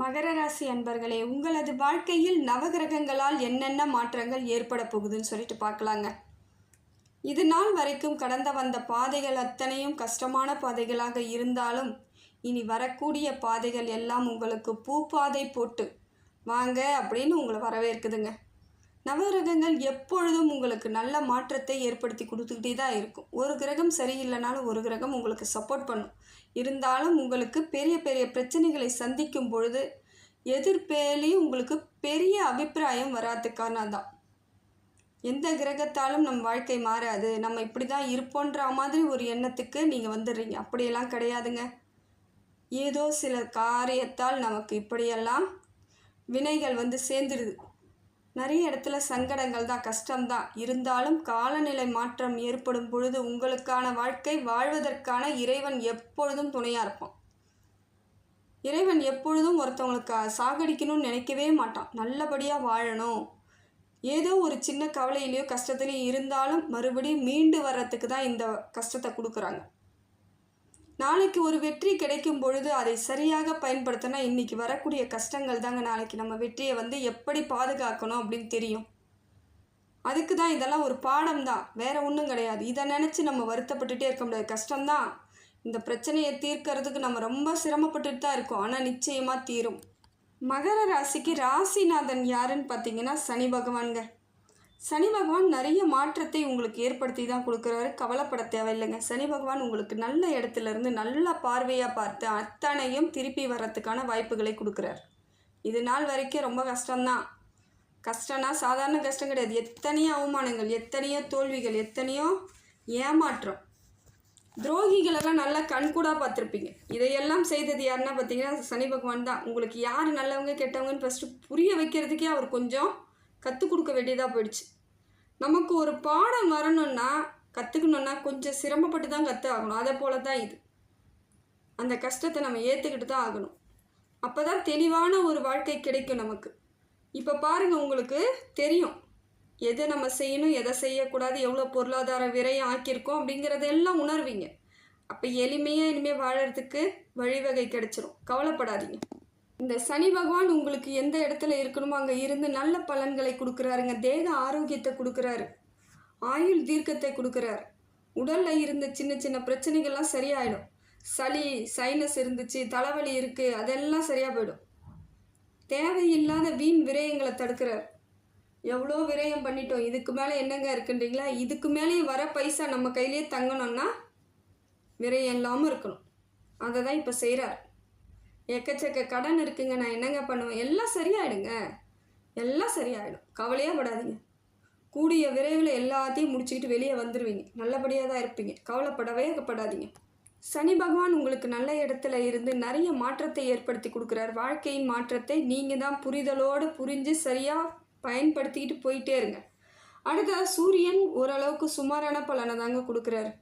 மகர ராசி அன்பர்களே உங்களது வாழ்க்கையில் நவகிரகங்களால் என்னென்ன மாற்றங்கள் ஏற்பட போகுதுன்னு சொல்லிட்டு பார்க்கலாங்க. இது நாள் வரைக்கும் கடந்த வந்த பாதைகள் அத்தனையும் கஷ்டமான பாதைகளாக இருந்தாலும் இனி வரக்கூடிய பாதைகள் எல்லாம் உங்களுக்கு பூ பாதை போட்டு வாங்க அப்படின்னு உங்களை வரவேற்குதுங்க. நவகிரகங்கள் எப்பொழுதும் உங்களுக்கு நல்ல மாற்றத்தை ஏற்படுத்தி கொடுத்துக்கிட்டே தான் இருக்கும். ஒரு கிரகம் சரியில்லைனாலும் ஒரு கிரகம் உங்களுக்கு சப்போர்ட் பண்ணும். இருந்தாலும் உங்களுக்கு பெரிய பெரிய பிரச்சனைகளை சந்திக்கும் பொழுது எதிர்ப்பேலையும் உங்களுக்கு பெரிய அபிப்பிராயம் வராதுக்கான தான் எந்த கிரகத்தாலும் நம் வாழ்க்கை மாறாது. நம்ம இப்படி தான் இருப்போன்ற மாதிரி ஒரு எண்ணத்துக்கு நீங்கள் வந்துடுறீங்க. அப்படியெல்லாம் கிடையாதுங்க. ஏதோ சில காரியத்தால் நமக்கு இப்படியெல்லாம் வினைகள் வந்து சேர்ந்துடுது நிறைய இடத்துல சங்கடங்கள் தான் கஷ்டம்தான் இருந்தாலும் காலநிலை மாற்றம் ஏற்படும் பொழுது உங்களுக்கான வாழ்க்கை வாழ்வதற்கான இறைவன் எப்பொழுதும் துணையாக இருப்பான். இறைவன் எப்பொழுதும் ஒருத்தவங்களுக்கு சாகடிக்கணும்னு நினைக்கவே மாட்டான். நல்லபடியாக வாழணும். ஏதோ ஒரு சின்ன கவலையிலையோ கஷ்டத்துலையும் இருந்தாலும் மறுபடியும் மீண்டு வர்றதுக்கு தான் இந்த கஷ்டத்தை கொடுக்குறாங்க. நாளைக்கு ஒரு வெற்றி கிடைக்கும் பொழுது அதை சரியாக பயன்படுத்தினா இன்றைக்கி வரக்கூடிய கஷ்டங்கள் தாங்க நாளைக்கு நம்ம வெற்றியை வந்து எப்படி பாதுகாக்கணும் அப்படின்னு தெரியும். அதுக்கு தான் இதெல்லாம் ஒரு பாடம் தான். வேற ஒன்றும் கிடையாது. இதை நினச்சி நம்ம வருத்தப்பட்டுட்டே இருக்க முடியாது. கஷ்டம்தான் இந்த பிரச்சனையை தீர்க்கறதுக்கு நம்ம ரொம்ப சிரமப்பட்டுட்டு தான் இருக்கோம். ஆனால் நிச்சயமாக தீரும். மகர ராசிக்கு ராசிநாதன் யாருன்னு பார்த்தீங்கன்னா சனி பகவான்க சனி பகவான் நிறைய மாற்றத்தை உங்களுக்கு ஏற்படுத்தி தான் கொடுக்குறாரு. கவலைப்பட தேவையில்லைங்க. சனி பகவான் உங்களுக்கு நல்ல இடத்துலேருந்து நல்லா நல்ல பார்வையாக பார்த்து அத்தனையும் திருப்பி வர்றதுக்கான வாய்ப்புகளை கொடுக்குறாரு. இது நாள் வரைக்கும் ரொம்ப கஷ்டம்தான். கஷ்டம்னா சாதாரண கஷ்டம் கிடையாது. எத்தனையோ அவமானங்கள் எத்தனையோ தோல்விகள் எத்தனையோ ஏமாற்றம். துரோகிகளெல்லாம் நல்லா கண்கூடாக பார்த்துருப்பீங்க. இதையெல்லாம் செய்தது யாருன்னா பார்த்தீங்கன்னா சனி பகவான் தான். உங்களுக்கு யார் நல்லவங்க கெட்டவங்கன்னு ஃபஸ்ட்டு புரிய வைக்கிறதுக்கே அவர் கொஞ்சம் கற்றுக் கொடுக்க வேண்டியதாக போயிடுச்சு. நமக்கு ஒரு பாடம் வரணும்னா கற்றுக்கணுன்னா கொஞ்சம் சிரமப்பட்டு தான் கற்று ஆகணும். அதே போல தான் இது. அந்த கஷ்டத்தை நம்ம ஏற்றுக்கிட்டு தான் ஆகணும். அப்போ தான் தெளிவான ஒரு வாழ்க்கை கிடைக்கும் நமக்கு. இப்போ பாருங்கள் உங்களுக்கு தெரியும். எதை நம்ம செய்யணும் எதை செய்யக்கூடாது எவ்வளோ பொருளாதார விரையம் ஆக்கியிருக்கோம் அப்படிங்கிறதெல்லாம் உணர்வீங்க. அப்போ எளிமையாக இனிமேல் வாழறதுக்கு வழிவகை கிடைச்சிரும். கவலைப்படாதீங்க. இந்த சனி பகவான் உங்களுக்கு எந்த இடத்துல இருக்கணுமோ அங்கே இருந்து நல்ல பலன்களை கொடுக்குறாருங்க. தேக ஆரோக்கியத்தை கொடுக்குறாரு. ஆயுள் தீர்க்கத்தை கொடுக்குறாரு. உடலில் இருந்த சின்ன சின்ன பிரச்சனைகள்லாம் சரியாயிடும். சளி சைனஸ் இருந்துச்சு தலைவலி இருக்குது அதெல்லாம் சரியாக போயிடும். தேவையில்லாத வீண் விரயங்களை தடுக்கிறார். எவ்வளோ விரயம் பண்ணிட்டோம் இதுக்கு மேலே என்னங்க இருக்குன்றீங்களா? இதுக்கு மேலேயும் வர பைசா நம்ம கையிலேயே தங்கணும்னா விரயம் இல்லாமல் இருக்கணும். அதை தான் இப்போ செய்கிறார் எக்கச்சக்க கடன் இருக்குங்க நான் என்னங்க பண்ணுவேன்? எல்லாம் சரியாயிடுங்க. எல்லாம் சரியாயிடும். கவலையாக படாதீங்க. கூடிய விரைவில் எல்லாத்தையும் முடிச்சுக்கிட்டு வெளியே வந்துடுவீங்க நல்லபடியாக தான் இருப்பீங்க. கவலைப்படவே படாதீங்க. சனி பகவான் உங்களுக்கு நல்ல இடத்துல இருந்து நிறைய மாற்றத்தை ஏற்படுத்தி கொடுக்குறார். வாழ்க்கையின் மாற்றத்தை நீங்கள் தான் புரிதலோடு புரிஞ்சு சரியாக பயன்படுத்திக்கிட்டு போயிட்டே இருங்க. அடுத்தது சூரியன் ஓரளவுக்கு சுமாரான பலனை தாங்க கொடுக்குறாரு.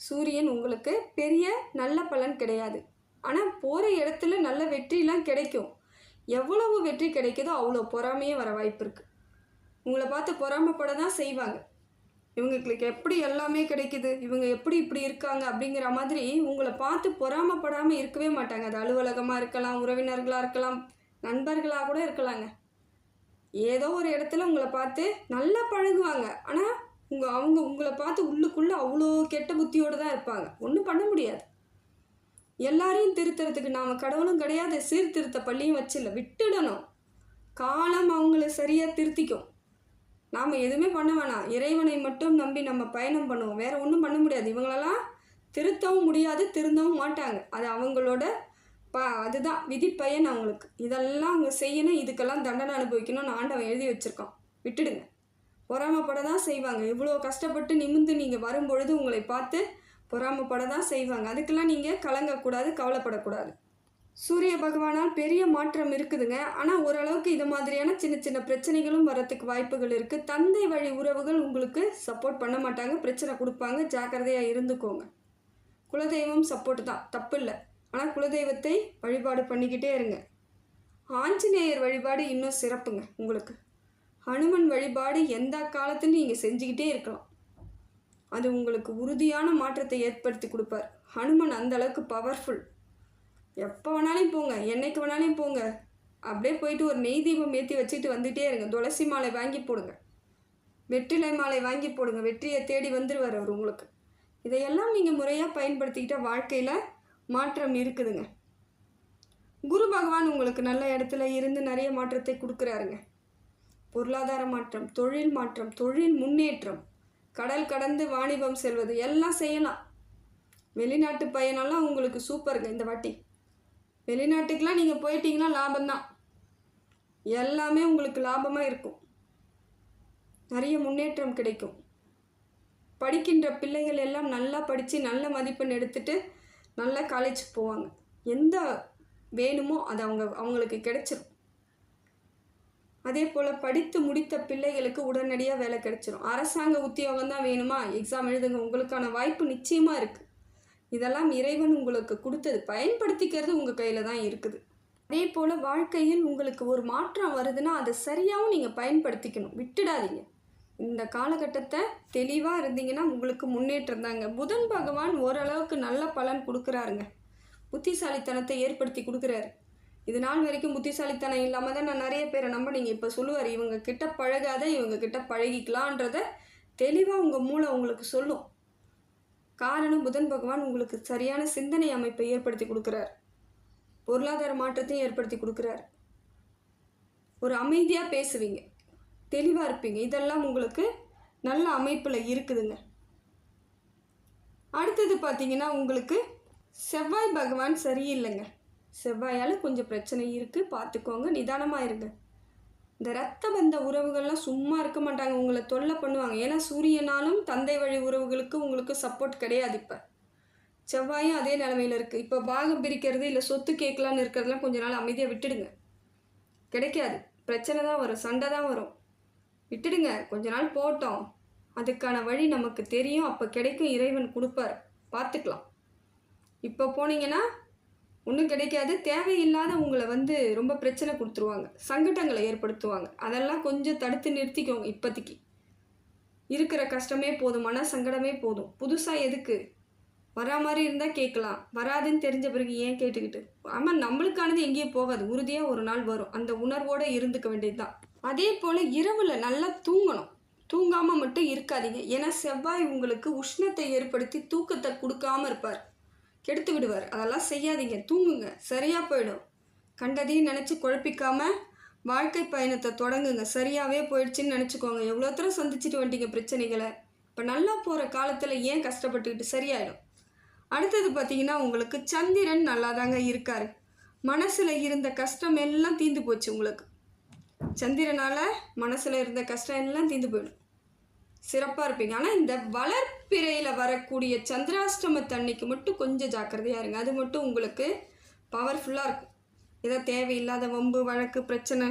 சூரியன் உங்களுக்கு பெரிய நல்ல பலன் கிடையாது. ஆனால் போகிற இடத்துல நல்ல வெற்றிலாம் கிடைக்கும். எவ்வளவு வெற்றி கிடைக்குதோ அவ்வளோ பொறாமையே வர வாய்ப்பு இருக்குது உங்களை பார்த்து பொறாமைப்பட தான் செய்வாங்க. இவங்களுக்கு எப்படி எல்லாமே கிடைக்குது இவங்க எப்படி இப்படி இருக்காங்க அப்படிங்கிற மாதிரி உங்களை பார்த்து பொறாமப்படாமல் இருக்கவே மாட்டாங்க. அது அலுவலகமாக இருக்கலாம் உறவினர்களாக இருக்கலாம் நண்பர்களாக கூட இருக்கலாங்க. ஏதோ ஒரு இடத்துல உங்களை பார்த்து நல்லா பழகுவாங்க. ஆனால் உங்கள் அவங்க உங்களை பார்த்து உள்ளுக்குள்ளே அவ்வளோ கெட்ட புத்தியோடு தான் இருப்பாங்க. ஒன்றும் பண்ண முடியாது. எல்லாரையும் திருத்துறதுக்கு நாம் கடவுளும் கிடையாது சீர்திருத்த பள்ளியும் வச்சில்ல விட்டுடணும். காலம் அவங்கள சரியாக திருத்திக்கும். நாம் எதுவுமே பண்ண வேணாம். இறைவனை மட்டும் நம்பி நம்ம பயணம் பண்ணுவோம். வேறு ஒன்றும் பண்ண முடியாது. இவங்களெல்லாம் திருத்தவும் முடியாது திருந்தவும் மாட்டாங்க. அது அவங்களோட ப அதுதான் விதிப்பயன் அவங்களுக்கு. இதெல்லாம் அவங்க செய்யணும். இதுக்கெல்லாம் தண்டனை அனுபவிக்கணும்னு ஆண்டவன் எழுதி வச்சுருக்கான். விட்டுடுங்க. பொறாமப்பட தான் செய்வாங்க. இவ்வளோ கஷ்டப்பட்டு நிமிந்து நீங்கள் வரும்பொழுது உங்களை பார்த்து பொறாமப்பட தான் செய்வாங்க. அதுக்கெல்லாம் நீங்கள் கலங்கக்கூடாது கவலைப்படக்கூடாது. சூரிய பகவானால் பெரிய மாற்றம் இருக்குதுங்க. ஆனால் ஓரளவுக்கு இது மாதிரியான சின்ன சின்ன பிரச்சனைகளும் வரத்துக்கு வாய்ப்புகள் இருக்குது தந்தை வழி உறவுகள் உங்களுக்கு சப்போர்ட் பண்ண மாட்டாங்க. பிரச்சனை கொடுப்பாங்க. ஜாக்கிரதையாக இருந்துக்கோங்க. குலதெய்வம் சப்போர்ட் தான். தப்பு இல்லை ஆனால் குலதெய்வத்தை வழிபாடு பண்ணிக்கிட்டே இருங்க. ஆஞ்சநேயர் வழிபாடு இன்னும் சிறப்புங்க உங்களுக்கு. ஹனுமன் வழிபாடு எந்த காலத்துலையும் நீங்கள் செஞ்சுக்கிட்டே இருக்கலாம். அது உங்களுக்கு உறுதியான மாற்றத்தை ஏற்படுத்தி கொடுப்பார். ஹனுமன் அந்த அளவுக்கு பவர்ஃபுல் எப்போ வேணாலும் போங்க என்னைக்கு வேணாலும் போங்க. அப்படியே போயிட்டு ஒரு நெய் தீபம் ஏற்றி வச்சுட்டு வந்துட்டே இருங்க. துளசி மாலை வாங்கி போடுங்க. வெற்றிலை மாலை வாங்கி போடுங்க. வெற்றியை தேடி வந்துடுவார் அவர் உங்களுக்கு. இதையெல்லாம் நீங்கள் முறையாக பயன்படுத்திக்கிட்ட வாழ்க்கையில் மாற்றம் இருக்குதுங்க. குரு பகவான் உங்களுக்கு நல்ல இடத்துல இருந்து நிறைய மாற்றத்தை கொடுக்குறாருங்க. பொருளாதார மாற்றம் தொழில் மாற்றம் தொழில் முன்னேற்றம் கடல் கடந்து வாணிபம் செல்வது எல்லாம் செய்யலாம். வெளிநாட்டு பயணம்லாம் உங்களுக்கு சூப்பருங்க இந்த வாட்டி. வெளிநாட்டுக்கெலாம் நீங்கள் போயிட்டீங்கன்னா லாபம்தான். எல்லாமே உங்களுக்கு லாபமாக இருக்கும். நிறைய முன்னேற்றம் கிடைக்கும். படிக்கின்ற பிள்ளைகள் எல்லாம் நல்லா படித்து நல்ல மதிப்பெண் எடுத்துகிட்டு நல்லா காலேஜ் போவாங்க. எந்த வேணுமோ அது அவங்க அவங்களுக்கு கிடைச்சிரும். அதே போல் படித்து முடித்த பிள்ளைகளுக்கு உடனடியாக வேலை கிடைச்சிரும். அரசாங்க உத்தியோகம் தான் வேணுமா? எக்ஸாம் எழுதுங்க. உங்களுக்கான வாய்ப்பு நிச்சயமாக இருக்குது இதெல்லாம் இறைவன் உங்களுக்கு கொடுத்தது. பயன்படுத்திக்கிறது உங்கள் கையில் தான் இருக்குது. அதே போல் வாழ்க்கையில் உங்களுக்கு ஒரு மாற்றம் வருதுன்னா அதை சரியாகவும் நீங்கள் பயன்படுத்திக்கணும். விட்டுடாதீங்க. இந்த காலகட்டத்தை தெளிவாக இருந்தீங்கன்னா உங்களுக்கு முன்னேற்றம் தாங்க. புதன் பகவான் ஓரளவுக்கு நல்ல பலன் கொடுக்குறாருங்க. புத்திசாலித்தனத்தை ஏற்படுத்தி கொடுக்குறாரு. இது நாள் வரைக்கும் புத்திசாலித்தனம் இல்லாமல் தான் நான் நிறைய பேரை நம்ப. நீங்கள் இப்போ சொல்லுவார் இவங்க கிட்ட பழகாத இவங்க கிட்ட பழகிக்கலான்றத தெளிவாக உங்கள் மூளை உங்களுக்கு சொல்லும். காரணம் புதன் பகவான் உங்களுக்கு சரியான சிந்தனை அமைப்பை ஏற்படுத்தி கொடுக்குறார். பொருளாதார மாற்றத்தையும் ஏற்படுத்தி கொடுக்குறார். ஒரு அமைதியாக பேசுவீங்க. தெளிவாக இருப்பீங்க. இதெல்லாம் உங்களுக்கு நல்ல அமைப்பில் இருக்குதுங்க. அடுத்தது பார்த்தீங்கன்னா உங்களுக்கு செவ்வாய் பகவான் சரியில்லைங்க. செவ்வாயால் கொஞ்சம் பிரச்சனை இருக்குது பார்த்துக்கோங்க நிதானமாக இருங்க. இந்த ரத்த பந்த உறவுகள்லாம் சும்மா இருக்க மாட்டாங்க. உங்களை தொல்லை பண்ணுவாங்க. ஏன்னா சூரியனாலும் தந்தை வழி உறவுகளுக்கு உங்களுக்கு சப்போர்ட் கிடையாது இப்போ. செவ்வாயும் அதே நிலமையில இருக்குது இப்போ பாகம் பிரிக்கிறது இல்லை சொத்து கேட்கலான்னு இருக்கிறதுலாம் கொஞ்ச நாள் அமைதியாக விட்டுடுங்க. கிடைக்காது. பிரச்சனை தான் வரும். சண்டை தான் வரும். விட்டுடுங்க. கொஞ்ச நாள் போட்டோம். அதுக்கான வழி நமக்கு தெரியும். அப்போ கிடைக்கும் இறைவன் கொடுப்பார். பார்த்துக்கலாம் இப்போ போனீங்கன்னா ஒன்றும் கிடைக்காது. தேவையில்லாத உங்களை வந்து ரொம்ப பிரச்சனை கொடுத்துருவாங்க. சங்கடங்களை ஏற்படுத்துவாங்க. அதெல்லாம் கொஞ்சம் தடுத்து நிறுத்திக்கோங்க இப்போதைக்கு. இருக்கிற கஷ்டமே போதும். மன சங்கடமே போதும். புதுசாக எதுக்கு? வரா மாதிரி இருந்தால் கேட்கலாம். வராதுன்னு தெரிஞ்ச பிறகு ஏன் கேட்டுக்கிட்டு? ஆமாம் நம்மளுக்கானது எங்கேயும் போகாது. உறுதியாக ஒரு நாள் வரும். அந்த உணர்வோடு இருந்துக்க வேண்டியது தான் அதே போல் இரவில் நல்லா தூங்கணும். தூங்காமல் மட்டும் இருக்காதீங்க. ஏன்னா செவ்வாய் உங்களுக்கு உஷ்ணத்தை ஏற்படுத்தி தூக்கத்தை கொடுக்காம இருப்பார். கெடுத்து விடுவார் அதெல்லாம் செய்யாதீங்க. தூங்குங்க. சரியாக போயிடும். கண்டதையும் நினச்சி குழப்பிக்காமல் வாழ்க்கை பயணத்தை தொடங்குங்க. சரியாகவே போயிடுச்சுன்னு நினச்சிக்கோங்க. எவ்வளோ தூரம் சந்திச்சுட்டு வந்துட்டீங்க பிரச்சனைகளை? இப்போ நல்லா போகிற காலத்தில் ஏன் கஷ்டப்பட்டுக்கிட்டு சரியாயிடும்? அடுத்தது பார்த்தீங்கன்னா உங்களுக்கு சந்திரன் நல்லா தாங்க இருக்கார். மனசில் இருந்த கஷ்டம் எல்லாம் தீந்து போச்சு உங்களுக்கு. சந்திரனால் மனசில் இருந்த கஷ்டம் எல்லாம் தீந்து போயிடும். சிறப்பாக இருப்பீங்க. ஆனால் இந்த வளர்ப்பிறையில் வரக்கூடிய சந்திராஷ்டமத்தன்னைக்கு மட்டும் கொஞ்சம் ஜாக்கிரதையாக இருங்க. அது மட்டும் உங்களுக்கு பவர்ஃபுல்லாக இருக்கும். ஏதோ தேவையில்லாத வம்பு வழக்கு பிரச்சனை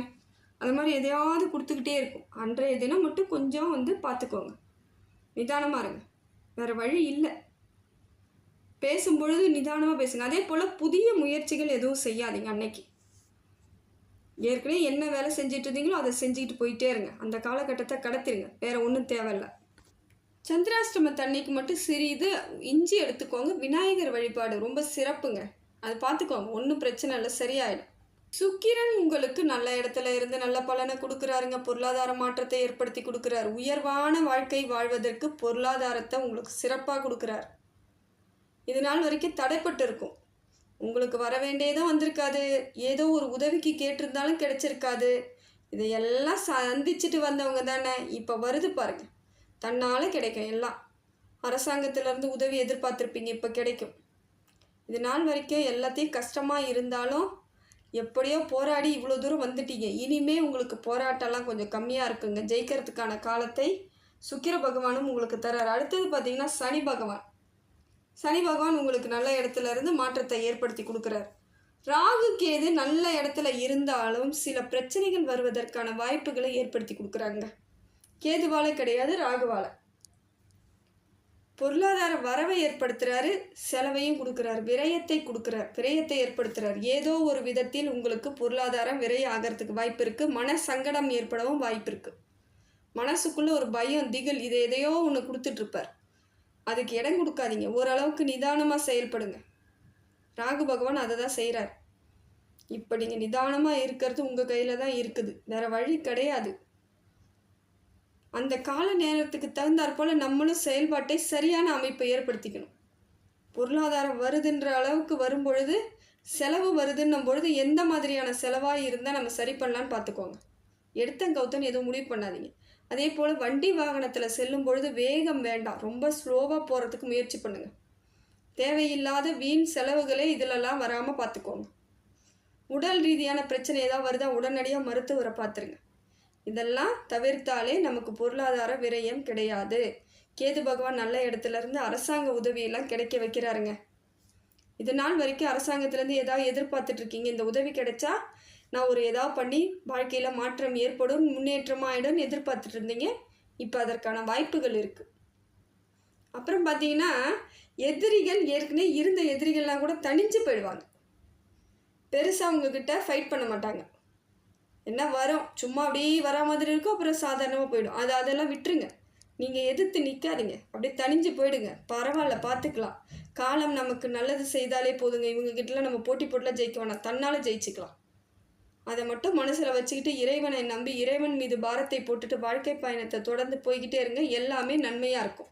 அது மாதிரி எதையாவது கொடுத்துக்கிட்டே இருக்கும். அன்றைய தினம் மட்டும் கொஞ்சம் வந்து பார்த்துக்கோங்க. நிதானமாக இருங்க. வேறு வழி இல்லை. பேசும்பொழுது நிதானமாக பேசுங்க. அதே போல் புதிய முயற்சிகள் எதுவும் செய்யாதீங்க அன்னைக்கு. ஏற்கனவே என்ன வேலை செஞ்சுட்டு இருந்தீங்களோ அதை செஞ்சுக்கிட்டு போயிட்டே இருங்க. அந்த காலகட்டத்தை கடத்திருங்க. வேறு ஒன்றும் தேவையில்ல. சந்திராஷ்டம தண்ணிக்கு மட்டும் சிறிது இஞ்சி எடுத்துக்கோங்க. விநாயகர் வழிபாடு ரொம்ப சிறப்புங்க. அது பார்த்துக்கோங்க. ஒன்றும் பிரச்சனை இல்லை. சரியாயிடும். சுக்கிரன் உங்களுக்கு நல்ல இடத்துல இருந்து நல்ல பலனை கொடுக்குறாருங்க. பொருளாதார மாற்றத்தை ஏற்படுத்தி கொடுக்குறாரு. உயர்வான வாழ்க்கை வாழ்வதற்கு பொருளாதாரத்தை உங்களுக்கு சிறப்பாக கொடுக்குறாரு. இது நாள் வரைக்கும் தடைப்பட்டு இருக்கும் உங்களுக்கு வர வேண்டியதும் வந்திருக்காது. ஏதோ ஒரு உதவிக்கு கேட்டிருந்தாலும் கிடைச்சிருக்காது. இதையெல்லாம் சந்திச்சுட்டு வந்தவங்க தானே. இப்போ வருது பாருங்க. தன்னால் கிடைக்கும் எல்லாம். அரசாங்கத்திலேருந்து உதவி எதிர்பார்த்துருப்பீங்க இப்போ கிடைக்கும். இது நாள் வரைக்கும் எல்லாத்தையும் கஷ்டமாக இருந்தாலும் எப்படியோ போராடி இவ்வளோ தூரம் வந்துட்டீங்க. இனிமே உங்களுக்கு போராட்டம்லாம் கொஞ்சம் கம்மியாக இருக்குங்க. ஜெயிக்கிறதுக்கான காலத்தை சுக்கிர பகவானும் உங்களுக்கு தர்றார். அடுத்தது பார்த்தீங்கன்னா சனி பகவான். சனி பகவான் உங்களுக்கு நல்ல இடத்துல இருந்து மாற்றத்தை ஏற்படுத்தி கொடுக்குறார். ராகு கேது நல்ல இடத்துல இருந்தாலும் சில பிரச்சனைகள் வருவதற்கான வாய்ப்புகளை ஏற்படுத்தி கொடுக்குறாங்க. கேதுவால கிடையாது ராகுவால. பொருளாதார வரவை ஏற்படுத்துகிறாரு செலவையும் கொடுக்குறாரு விரயத்தை கொடுக்குறார் விரயத்தை ஏற்படுத்துகிறார் ஏதோ ஒரு விதத்தில் உங்களுக்கு பொருளாதாரம் விரைய ஆகிறதுக்கு வாய்ப்பு இருக்குது மன சங்கடம் ஏற்படவும் வாய்ப்பு இருக்குது மனசுக்குள்ளே ஒரு பயம் திகில் இதை எதையோ ஒன்று கொடுத்துட்ருப்பார் அதுக்கு இடம் கொடுக்காதீங்க. ஓரளவுக்கு நிதானமாக செயல்படுங்க. ராகு பகவான் அதை தான் செய்கிறார் இப்போ நீங்கள் நிதானமாக இருக்கிறது உங்கள் கையில் தான் இருக்குது. வேறு வழி கிடையாது. அந்த கால நேரத்துக்கு தகுந்தாற்போல் நம்மளும் செயல்பாட்டை சரியான அமைப்பை ஏற்படுத்திக்கணும். பொருளாதாரம் வருதுன்ற அளவுக்கு வரும் பொழுது செலவு வருதுன்னும் பொழுது எந்த மாதிரியான செலவாக இருந்தால் நம்ம சரி பண்ணலான்னு பார்த்துக்கோங்க. எடுத்தங்கவுத்தன்னு எதுவும் முடிவு பண்ணாதீங்க. அதே போல் வண்டி வாகனத்தில் செல்லும் பொழுது வேகம் வேண்டாம் ரொம்ப ஸ்லோவாக போகிறதுக்கு முயற்சி பண்ணுங்கள் தேவையில்லாத வீண் செலவுகளே இதிலெல்லாம் வராமல் பார்த்துக்கோங்க உடல் ரீதியான பிரச்சனை ஏதாவது வருதா உடனடியாக மருத்துவரை பார்த்துருங்க இதெல்லாம் தவிர்த்தாலே நமக்கு பொருளாதார விரயம் கிடையாது. கேது பகவான் நல்ல இடத்துல இருந்து அரசாங்க உதவியெல்லாம் கிடைக்க வைக்கிறாருங்க. இது நாள் வரைக்கும் அரசாங்கத்துலேருந்து ஏதாவது எதிர்பார்த்துட்ருக்கீங்க இந்த உதவி கிடைச்சா நான் ஒரு ஏதாவது பண்ணி வாழ்க்கையில் மாற்றம் ஏற்படும் முன்னேற்றமாயிடும்னு எதிர்பார்த்துட்டு இருந்தீங்க இப்போ அதற்கான வாய்ப்புகள் இருக்குது அப்புறம் பார்த்தீங்கன்னா எதிரிகள் ஏற்கனவே இருந்த எதிரிகள்லாம் கூட தனிஞ்சு போயிடுவாங்க. பெருசாக அவங்கக்கிட்ட ஃபைட் பண்ண மாட்டாங்க. என்ன வரும்? சும்மா அப்படியே வரா மாதிரி இருக்கும் அப்புறம் சாதாரணமாக போயிடும். அது அதெல்லாம் விட்டுருங்க. நீங்கள் எதிர்த்து நிற்காதீங்க அப்படியே தனிஞ்சு போயிடுங்க. பரவாயில்ல பார்த்துக்கலாம் காலம் நமக்கு நல்லது செய்தாலே போதுங்க. இவங்ககிட்டலாம் நம்ம போட்டி போட்டுலாம் ஜெயிக்க வேணாம். தன்னால் ஜெயிச்சுக்கலாம். அதை மட்டும் மனசில் வச்சுக்கிட்டு இறைவனை நம்பி இறைவன் மீது பாரத்தை போட்டுட்டு வாழ்க்கை பயணத்தை தொடர்ந்து போய்கிட்டே இருங்க. எல்லாமே நன்மையாக இருக்கும்.